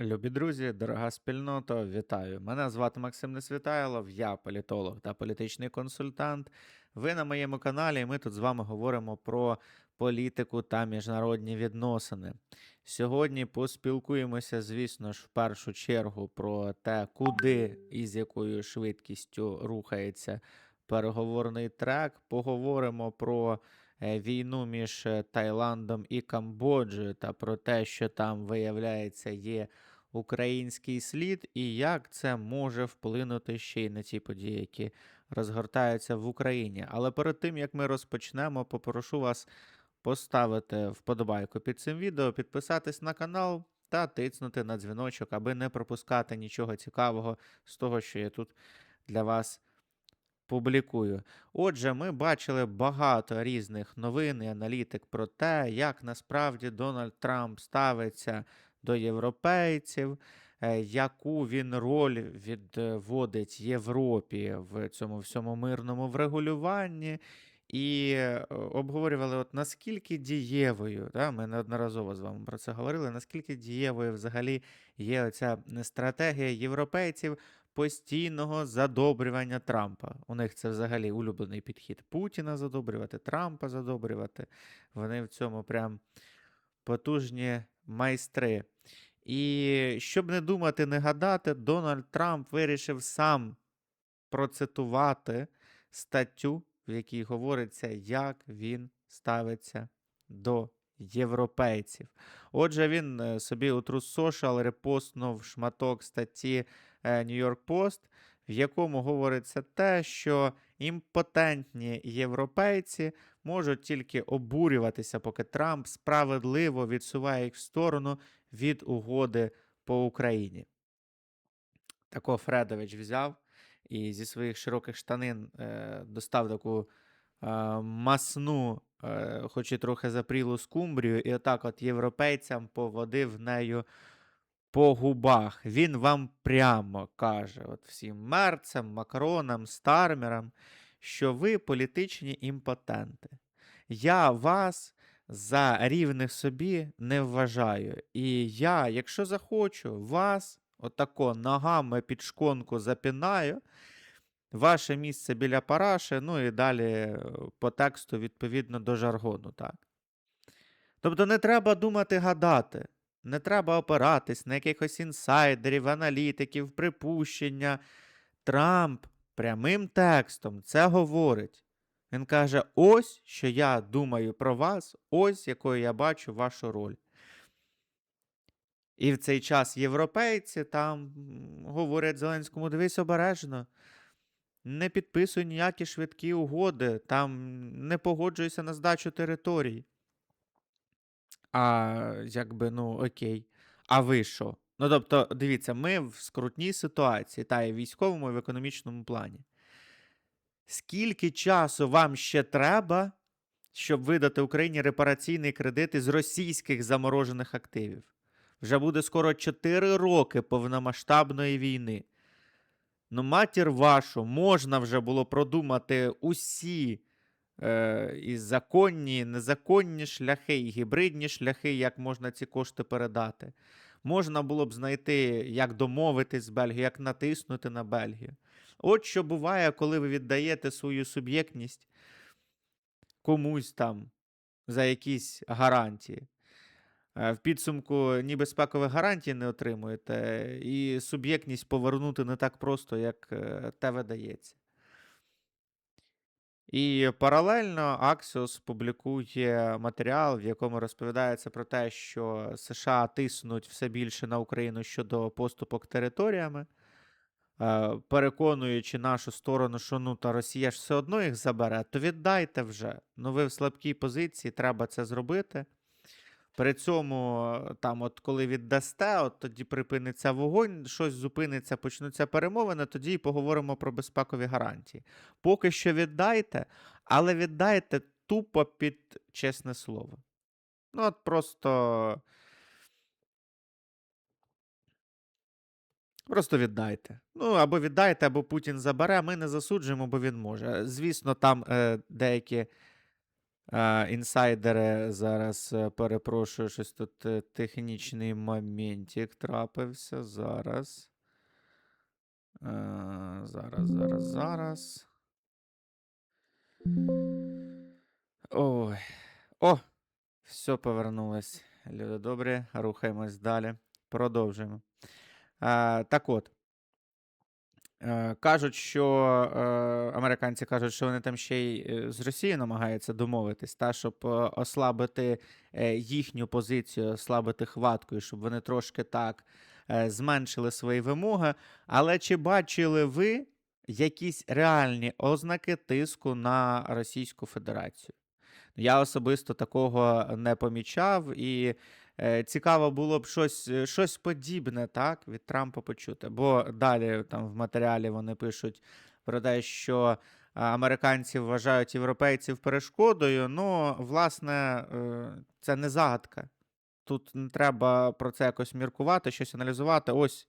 Любі друзі, дорога спільнота, вітаю! Мене звати Максим Несвітайлов, я політолог та політичний консультант. Ви на моєму каналі, і ми тут з вами говоримо про політику та міжнародні відносини. Сьогодні поспілкуємося, звісно ж, в першу чергу про те, куди і з якою швидкістю рухається переговорний трек. Поговоримо про е, війну між е, Таїландом і Камбоджею та про те, що там виявляється є український слід, і як це може вплинути ще й на ті події, які розгортаються в Україні. Але перед тим як ми розпочнемо, попрошу вас поставити вподобайку під цим відео, підписатись на канал та тицнути на дзвіночок, аби не пропускати нічого цікавого з того, що я тут для вас публікую. Отже, ми бачили багато різних новин і аналітик про те, як насправді Дональд Трамп ставиться до європейців, е, яку він роль відводить Європі в цьому всьому мирному врегулюванні. І е, обговорювали, от наскільки дієвою, да, ми неодноразово з вами про це говорили, наскільки дієвою взагалі є оця стратегія європейців постійного задобрювання Трампа. У них це взагалі улюблений підхід Путіна задобрювати, Трампа задобрювати. Вони в цьому прям потужні майстри. І щоб не думати, не гадати, Дональд Трамп вирішив сам процитувати статтю, в якій говориться, як він ставиться до європейців. Отже, він е, собі у репостнув шматок статті е, New York Post, в якому говориться те, що імпотентні європейці можуть тільки обурюватися, поки Трамп справедливо відсуває їх в сторону від угоди по Україні. Тако Фредович взяв і зі своїх широких штанин е, достав таку е, масну, е, хоч і трохи запрілу скумбрію, і отак от європейцям поводив нею по губах. Він вам прямо каже, от всім мерцям, Макронам, Стармерам, що ви політичні імпотенти. Я вас за рівних собі не вважаю. І я, якщо захочу, вас отако ногами під шконку запінаю. Ваше місце біля параші, ну і далі е, по тексту відповідно до жаргону, так. Тобто не треба думати гадати, не треба опиратись на якихось інсайдерів, аналітиків, припущення. Трамп прямим текстом це говорить. Він каже: ось що я думаю про вас, ось якою я бачу вашу роль. І в цей час європейці там говорять Зеленському: дивись обережно, не підписуй ніякі швидкі угоди, там не погоджуйся на здачу територій. А якби, ну окей. А ви що? Ну тобто, дивіться, ми в скрутній ситуації, та і в військовому, і в економічному плані. Скільки часу вам ще треба, щоб видати Україні репараційний кредит із російських заморожених активів? Вже буде скоро 4 роки повномасштабної війни. Ну, матір вашу, можна вже було продумати усі е, і законні, і незаконні шляхи, і гібридні шляхи, як можна ці кошти передати. Можна було б знайти, як домовитись з Бельгією, як натиснути на Бельгію. От що буває, коли ви віддаєте свою суб'єктність комусь там за якісь гарантії. Е, В підсумку ні безпекових гарантій не отримуєте, і суб'єктність повернути не так просто, як е, те видається. І паралельно Axios публікує матеріал, в якому розповідається про те, що США тиснуть все більше на Україну щодо поступок територіями, переконуючи нашу сторону, що ну та Росія ж все одно їх забере, то віддайте вже. Ну ви в слабкій позиції, треба це зробити. При цьому, е, там, от коли віддасте, от тоді припиниться вогонь, щось зупиниться, почнуться перемовини, тоді і поговоримо про безпекові гарантії. Поки що віддайте, але віддайте тупо під чесне слово. Ну, от просто. Просто віддайте. Ну, або віддайте, або Путін забере. Ми не засуджуємо, бо він може. Звісно, там е, деякі Е, інсайдери зараз е, перепрошую, щось тут е, технічний моментик трапився. Зараз. Е, зараз, зараз, зараз. Ой. О! Все повернулось. Люди добрі, рухаємось далі. Продовжуємо. Е, так от. Е, Кажуть, що е, американці кажуть, що вони там ще й з Росією намагаються домовитись, та, щоб е, ослабити е, їхню позицію, ослабити хватку, і щоб вони трошки так е, зменшили свої вимоги. Але чи бачили ви якісь реальні ознаки тиску на Російську Федерацію? Я особисто такого не помічав, і цікаво було б щось, е, щось подібне так, від Трампа почути. Бо далі там в матеріалі вони пишуть про те, що американці вважають європейців перешкодою. Ну, власне, е, це не загадка. Тут не треба про це якось міркувати, щось аналізувати. Ось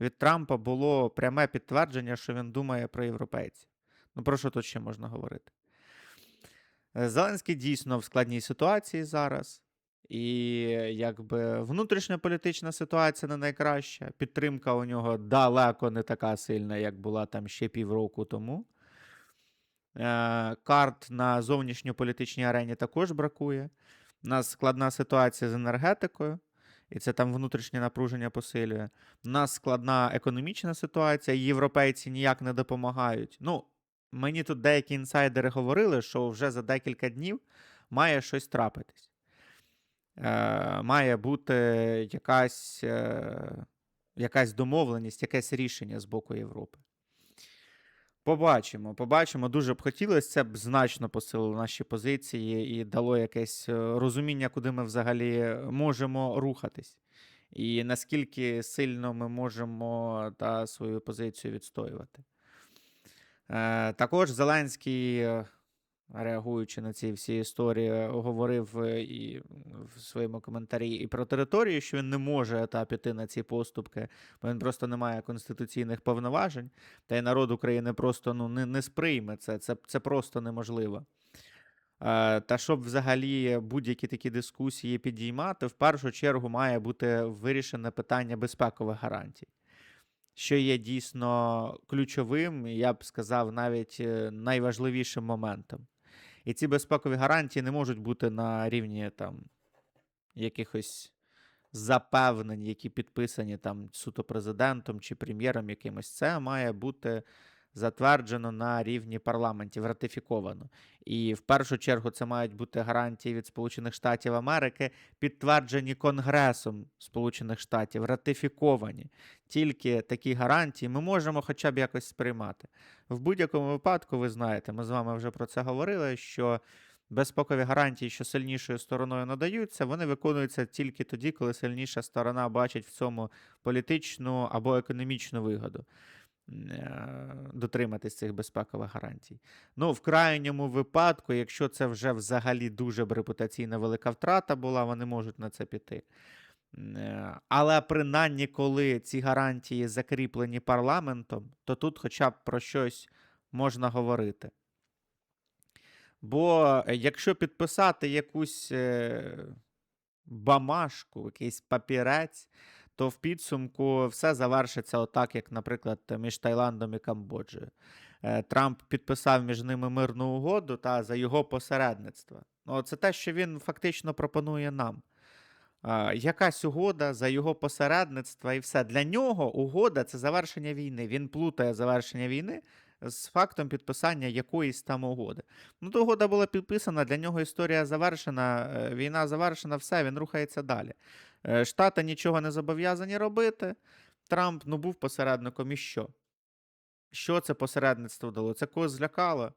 від Трампа було пряме підтвердження, що він думає про європейців. Ну, про що тут ще можна говорити? Е, Зеленський дійсно в складній ситуації зараз, і якби внутрішньополітична ситуація не найкраща. Підтримка у нього далеко не така сильна, як була там ще півроку тому. Е, Карт на зовнішньополітичній арені також бракує. У нас складна ситуація з енергетикою, і це там внутрішнє напруження посилює. У нас складна економічна ситуація, європейці ніяк не допомагають. Ну, Мені тут деякі інсайдери говорили, що вже за декілька днів має щось трапитись. Е, Має бути якась, е, якась домовленість, якесь рішення з боку Європи. Побачимо, побачимо. Дуже б хотілося, це б значно посилило наші позиції і дало якесь е, розуміння, куди ми взагалі можемо рухатись. І наскільки сильно ми можемо та, свою позицію відстоювати. Також Зеленський, реагуючи на ці всі історії, е, говорив е, і в своєму коментарі і про територію, що він не може та піти на ці поступки, бо він просто не має конституційних повноважень, та й народ України просто ну, не, не сприйме це. Це, це просто неможливо. Е, Та щоб взагалі будь-які такі дискусії підіймати, в першу чергу має бути вирішене питання безпекових гарантій що є дійсно ключовим, я б сказав, навіть найважливішим моментом. І ці безпекові гарантії не можуть бути на рівні там якихось запевнень, які підписані там суто президентом чи прем'єром якимось. Це має бути затверджено на рівні парламентів, ратифіковано. І в першу чергу це мають бути гарантії від Сполучених Штатів Америки, підтверджені Конгресом Сполучених Штатів, ратифіковані. Тільки такі гарантії ми можемо хоча б якось сприймати. В будь-якому випадку, ви знаєте, ми з вами вже про це говорили, що. Безпекові гарантії, що сильнішою стороною надаються, вони виконуються тільки тоді, коли сильніша сторона бачить в цьому політичну або економічну вигоду. Е, дотриматись цих безпекових гарантій. Ну, в крайньому випадку, якщо це вже взагалі дуже репутаційна велика втрата була, вони можуть на це піти. Е, Але принаймні, коли ці гарантії закріплені парламентом, то тут хоча б про щось можна говорити. Бо е, якщо підписати якусь бамашку, якийсь папірець, то в підсумку все завершиться отак, як, наприклад, між Таїландом і Камбоджею. Е, Трамп підписав між ними мирну угоду та за його посередництво. Ну, Це те, що він фактично пропонує нам. Якась угода за його посередництво і все. Для нього угода це завершення війни. Він плутає завершення війни з фактом підписання якоїсь там угоди. Ну, то угода була підписана, для нього історія завершена, е, війна завершена, все, він рухається далі. Е, Штати нічого не зобов'язані робити. Трамп ну, був посередником і що? Що це посередництво дало? Це когось злякало?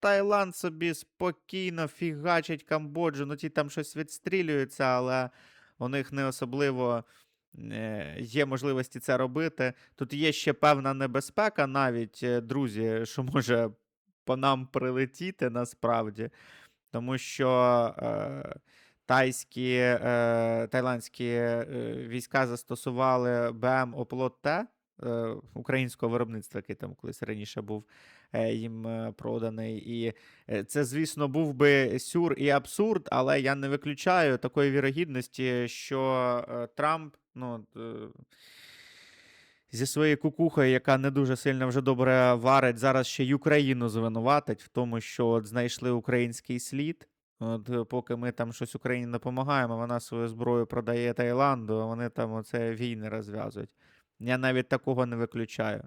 Таїланд собі спокійно фігачить Камбоджу, ну ті там щось відстрілюються, але у них не особливо е, є можливості це робити. Тут є ще певна небезпека, навіть, е, друзі, що може по нам прилетіти насправді. Тому що е, тайські, е, тайландські е, війська застосували БМ оплот Т е, українського виробництва, який там колись раніше був е, їм е, проданий. І е, це, звісно, був би сюр і абсурд, але я не виключаю такої вірогідності, що е, Трамп, ну. е, Зі своєю кукухою, яка не дуже сильно вже добре варить, зараз ще й Україну звинуватить в тому, що от знайшли український слід. От е, поки ми там щось Україні допомагаємо, вона свою зброю продає Таїланду, а вони там оце війни розв'язують. Я навіть такого не виключаю.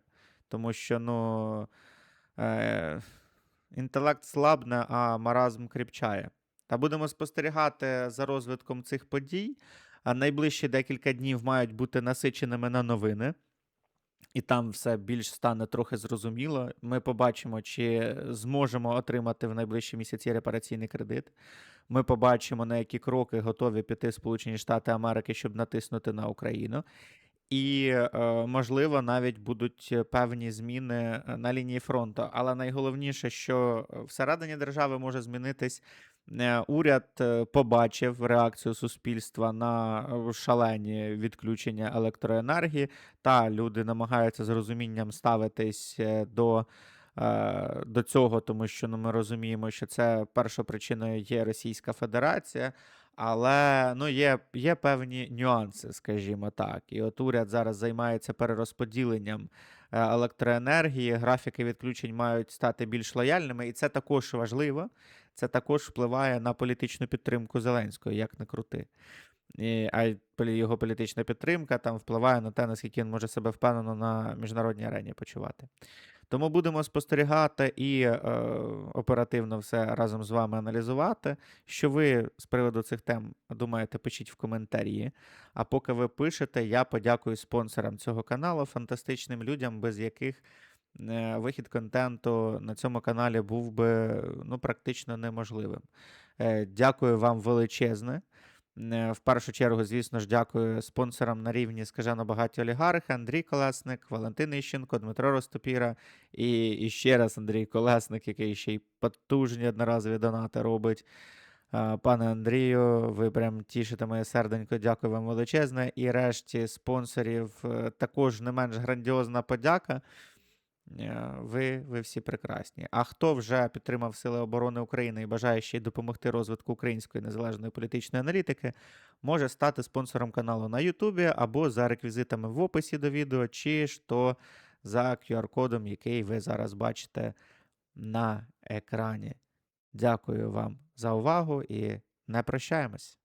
Тому що, ну, е, інтелект слабне, а маразм кріпчає. Та будемо спостерігати за розвитком цих подій. А найближчі декілька днів мають бути насиченими на новини. І там все більш стане трохи зрозуміло. Ми побачимо, чи зможемо отримати в найближчі місяці репараційний кредит. Ми побачимо, на які кроки готові піти Сполучені Штати Америки, щоб натиснути на Україну. І, е, можливо, навіть будуть певні зміни е, на лінії фронту. Але найголовніше, що е, всередині держави може змінитись. Е, Уряд е, побачив реакцію суспільства на е, шалені відключення електроенергії, та люди намагаються з розумінням ставитись до, до цього, тому що ну, ми розуміємо, що це першопричиною є Російська Федерація. Але ну, є, є певні нюанси, скажімо так. І от уряд зараз займається перерозподіленням електроенергії, графіки відключень мають стати більш лояльними, і це також важливо. Це також впливає на політичну підтримку Зеленського, як не крути. І, а його політична підтримка там впливає на те, наскільки він може себе впевнено на міжнародній арені почувати. Тому будемо спостерігати і е, оперативно все разом з вами аналізувати. Що ви з приводу цих тем думаєте, пишіть в коментарі. А поки ви пишете, я подякую спонсорам цього каналу, фантастичним людям, без яких е, вихід контенту на цьому каналі був би ну, практично неможливим. Е, Дякую вам величезне. Е, В першу чергу, звісно ж, дякую спонсорам на рівні скажено багаті олігархи, Андрій Колесник, Валентин Іщенко, Дмитро Ростопіра і, і ще раз Андрій Колесник, який ще й потужні одноразові донати робить. Е, Пане Андрію, ви прям тішите моє серденько, дякую вам величезне. І решті спонсорів е, також не менш грандіозна подяка. Е, Ви, ви всі прекрасні. А хто вже підтримав Сили оборони України і бажає ще й допомогти розвитку української незалежної політичної аналітики, може стати спонсором каналу на Ютубі або за реквізитами в описі до відео, чи то за QR-кодом, який ви зараз бачите на екрані. Дякую вам за увагу і не прощаємось.